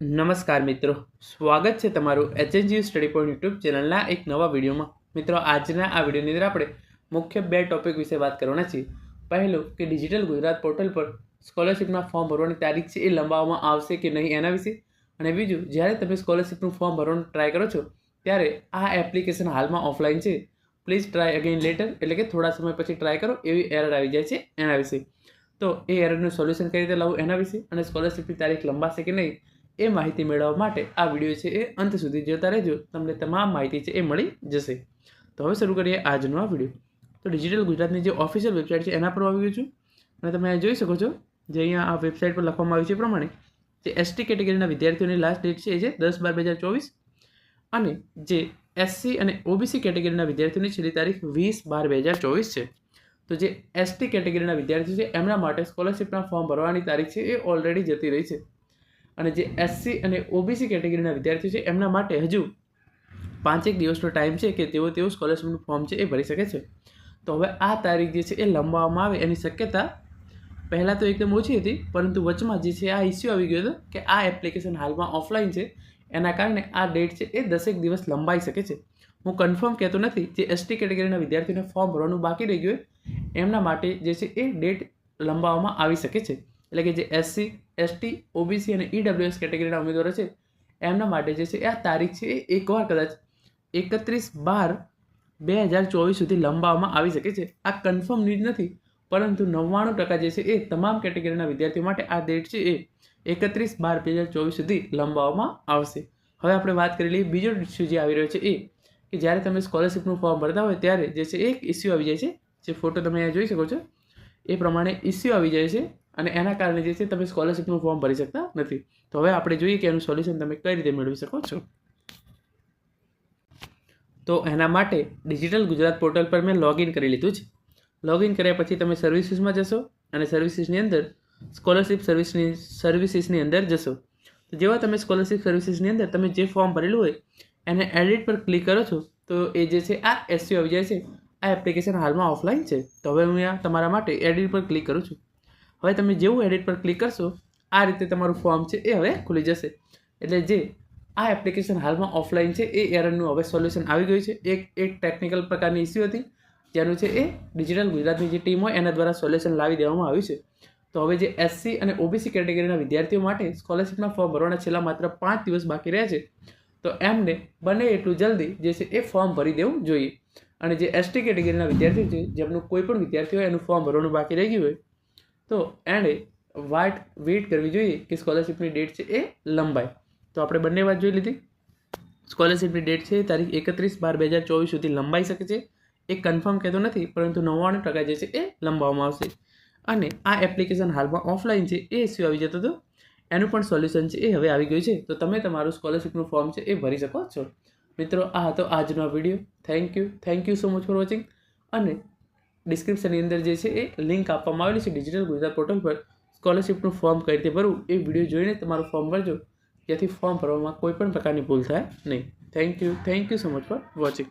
નમસ્કાર મિત્રો. સ્વાગત છે તમારું એચએનજીયુ સ્ટડી પોઈન્ટ યુટ્યુબ ચેનલના એક નવા વિડીયોમાં. મિત્રો, આજના આ વિડીયોની અંદર આપણે મુખ્ય બે ટોપિક વિશે વાત કરવાના છીએ. પહેલું કે ડિજિટલ ગુજરાત પોર્ટલ પર સ્કોલરશિપના ફોર્મ ભરવાની તારીખ છે એ લંબાવવામાં આવશે કે નહીં એના વિશે? અને બીજું, જ્યારે તમે સ્કોલરશિપનું ફોર્મ ભરવાનું ટ્રાય કરો છો, ત્યારે આ એપ્લિકેશન હાલમાં ઓફલાઈન છે. પ્લીઝ ટ્રાય અગેન લેટર એટલે કે થોડા સમય પછી ટ્રાય કરો, એવી એરર આવી જાય છે એના વિશે. તો એ એરરનું સોલ્યુશન કઈ રીતે લાવવું એના વિશે? અને સ્કોલરશિપની તારીખ લંબાશે કે નહીં? એ માહિતી મેળવવા માટે આ વીડિયો છે એ અંત સુધી જોતા રહેજો. તમને તમામ માહિતી છે એ મળી જશે. તો હવે શરૂ કરીએ આજનો આ વીડિયો. તો ડિજિટલ ગુજરાતની જે ઓફિશિયલ વેબસાઇટ છે એના પર આવી ગયું છું. અને તમે જોઈ શકો છો જે અહીંયા આ વેબસાઇટ પર લખવામાં આવ્યું છે એ પ્રમાણે જે એસટી કેટેગરીના વિદ્યાર્થીઓની લાસ્ટ ડેટ છે એ છે દસ બાર બે હજાર ચોવીસ. અને જે એસસી અને ઓબીસી કેટેગરીના વિદ્યાર્થીઓની છેલ્લી તારીખ વીસ બાર બે હજાર ચોવીસ છે. તો જે એસટી કેટેગરીના વિદ્યાર્થીઓ છે એમના માટે સ્કોલરશિપના ફોર્મ ભરવાની તારીખ છે એ ઓલરેડી જતી રહી છે. અને જે એસસી અને ઓબીસી કેટેગરીના વિદ્યાર્થીઓ છે, એમના માટે હજુ પાંચેક દિવસનો ટાઈમ છે કે તેઓ તેઓ સ્કોલરશિપનું ફોર્મ છે એ ભરી શકે છે. તો હવે આ તારીખ જે છે એ લંબાવવામાં આવે, એની શક્યતા પહેલાં તો એકદમ ઓછી હતી, પરંતુ વચમાં જે છે આ ઇસ્યુ આવી ગયો હતો કે આ એપ્લિકેશન હાલમાં ઓફલાઈન છે, એના કારણે આ ડેટ છે એ દસેક દિવસ લંબાઈ શકે છે. હું કન્ફર્મ કહેતો નથી જે એસટી કેટેગરીના વિદ્યાર્થીઓને ફોર્મ ભરવાનું બાકી રહી ગયું એમના માટે જે છે એ ડેટ લંબાવવામાં આવી શકે છે. એટલે કે જે એસસી એસટી ઓબીસી અને ઈડબ્લ્યુએસ કેટેગરીના ઉમેદવારો છે, એમના માટે જે છે આ તારીખ છે એ એકવાર કદાચ એકત્રીસ બાર બે હજાર ચોવીસ સુધી લંબાવવામાં આવી શકે છે. આ કન્ફર્મ ન્યૂઝ નથી, પરંતુ નવ્વાણું ટકા જે છે એ તમામ કેટેગરીના વિદ્યાર્થીઓ માટે આ ડેટ છે એ એકત્રીસ બાર બે હજાર ચોવીસ સુધી લંબાવવામાં આવશે. હવે આપણે વાત કરી લઈએ બીજો ઇસ્યુ જે આવી રહ્યો છે એ, કે જ્યારે તમે સ્કોલરશિપનું ફોર્મ ભરતા હોય ત્યારે જે છે એક ઇસ્યુ આવી જાય છે. જે ફોટો તમે અહીંયા જોઈ શકો છો, એ પ્રમાણે ઇસ્યુ આવી જાય છે. અને એના કારણે જે છે તમે સ્કોલરશિપનું ફોર્મ ભરી શકતા નથી. તો હવે આપણે જોઈએ કે એનું સોલ્યુશન તમે કઈ રીતે મેળવી શકો છો. તો એના માટે ડિજિટલ ગુજરાત પોર્ટલ પર મેં લોગિન કરી લીધું છે. લોગિન કર્યા પછી તમે સર્વિસીસમાં જશો અને સર્વિસીસની અંદર સ્કોલરશિપ સર્વિસની સર્વિસીસની અંદર જશો. તો જેવા તમે સ્કોલરશિપ સર્વિસીસની અંદર તમે જે ફોર્મ ભરેલું હોય, એને એડિટ પર ક્લિક કરો છો, તો એ જે છે આ એસયુ આવી જાય છે. આ એપ્લિકેશન હાલમાં ઓફલાઈન છે. તો હવે હું અહીંયા તમારા માટે એડિટ પર ક્લિક કરું છું. હવે તમે જેવું એડિટ પર ક્લિક કરશો, આ રીતે તમારું ફોર્મ છે એ હવે ખુલી જશે. એટલે જે આ એપ્લિકેશન હાલમાં ઓફલાઈન છે, એ એરરનું હવે સોલ્યુશન આવી ગયું છે. એક એક ટેકનિકલ પ્રકારની ઇસ્યુ હતી જેનું છે એ ડિજિટલ ગુજરાતની જે ટીમ હોય, એના દ્વારા સોલ્યુશન લાવી દેવામાં આવ્યું છે. તો હવે જે એસસી અને ઓબીસી કેટેગરીના વિદ્યાર્થીઓ માટે સ્કોલરશિપના ફોર્મ ભરવાના છેલ્લા માત્ર પાંચ દિવસ બાકી રહ્યા છે. તો એમને બને એટલું જલ્દી જે છે એ ફોર્મ ભરી દેવું જોઈએ. અને જે એસટી કેટેગરીના વિદ્યાર્થીઓ છે, જેમનું કોઈ પણ વિદ્યાર્થી હોય, એનું ફોર્મ ભરવાનું બાકી રહી ગયું હોય તો એણે વાટ વેઇટ કરવી જોઈએ કે સ્કોલરશિપની ડેટ છે એ લંબાય. તો આપણે બંને વાત જોઈ લીધી. સ્કોલરશિપની ડેટ છે તારીખ એકત્રીસ બાર બે હજાર ચોવીસ સુધી લંબાઈ શકે છે. એ કન્ફર્મ કહેતો નથી, પરંતુ નવ્વાણું ટકા જે છે એ લંબાવવામાં આવશે. અને આ એપ્લિકેશન હાલમાં ઓફલાઈન છે, એ ઇસ્યુ આવી જતો હતો? એનું પણ સોલ્યુશન છે એ હવે આવી ગયું છે. તો તમે તમારું સ્કોલરશિપનું ફોર્મ છે એ ભરી શકો છો. મિત્રો, આ હતો આજનો video thank you thank you so much for watching અને ડિસ્ક્રિપ્શનની અંદર જે છે એ લિંક આપવામાં આવેલી છે. ડિજિટલ ગુજરાત પોર્ટલ પર સ્કોલરશિપનું ફોર્મ કઈ રીતે ભરવું એ વીડિયો જોઈને તમારું ફોર્મ ભરજો. જેથી ફોર્મ ભરવામાં કોઈ પણ પ્રકારની ભૂલ થાય નહીં. Thank you thank you so much for watching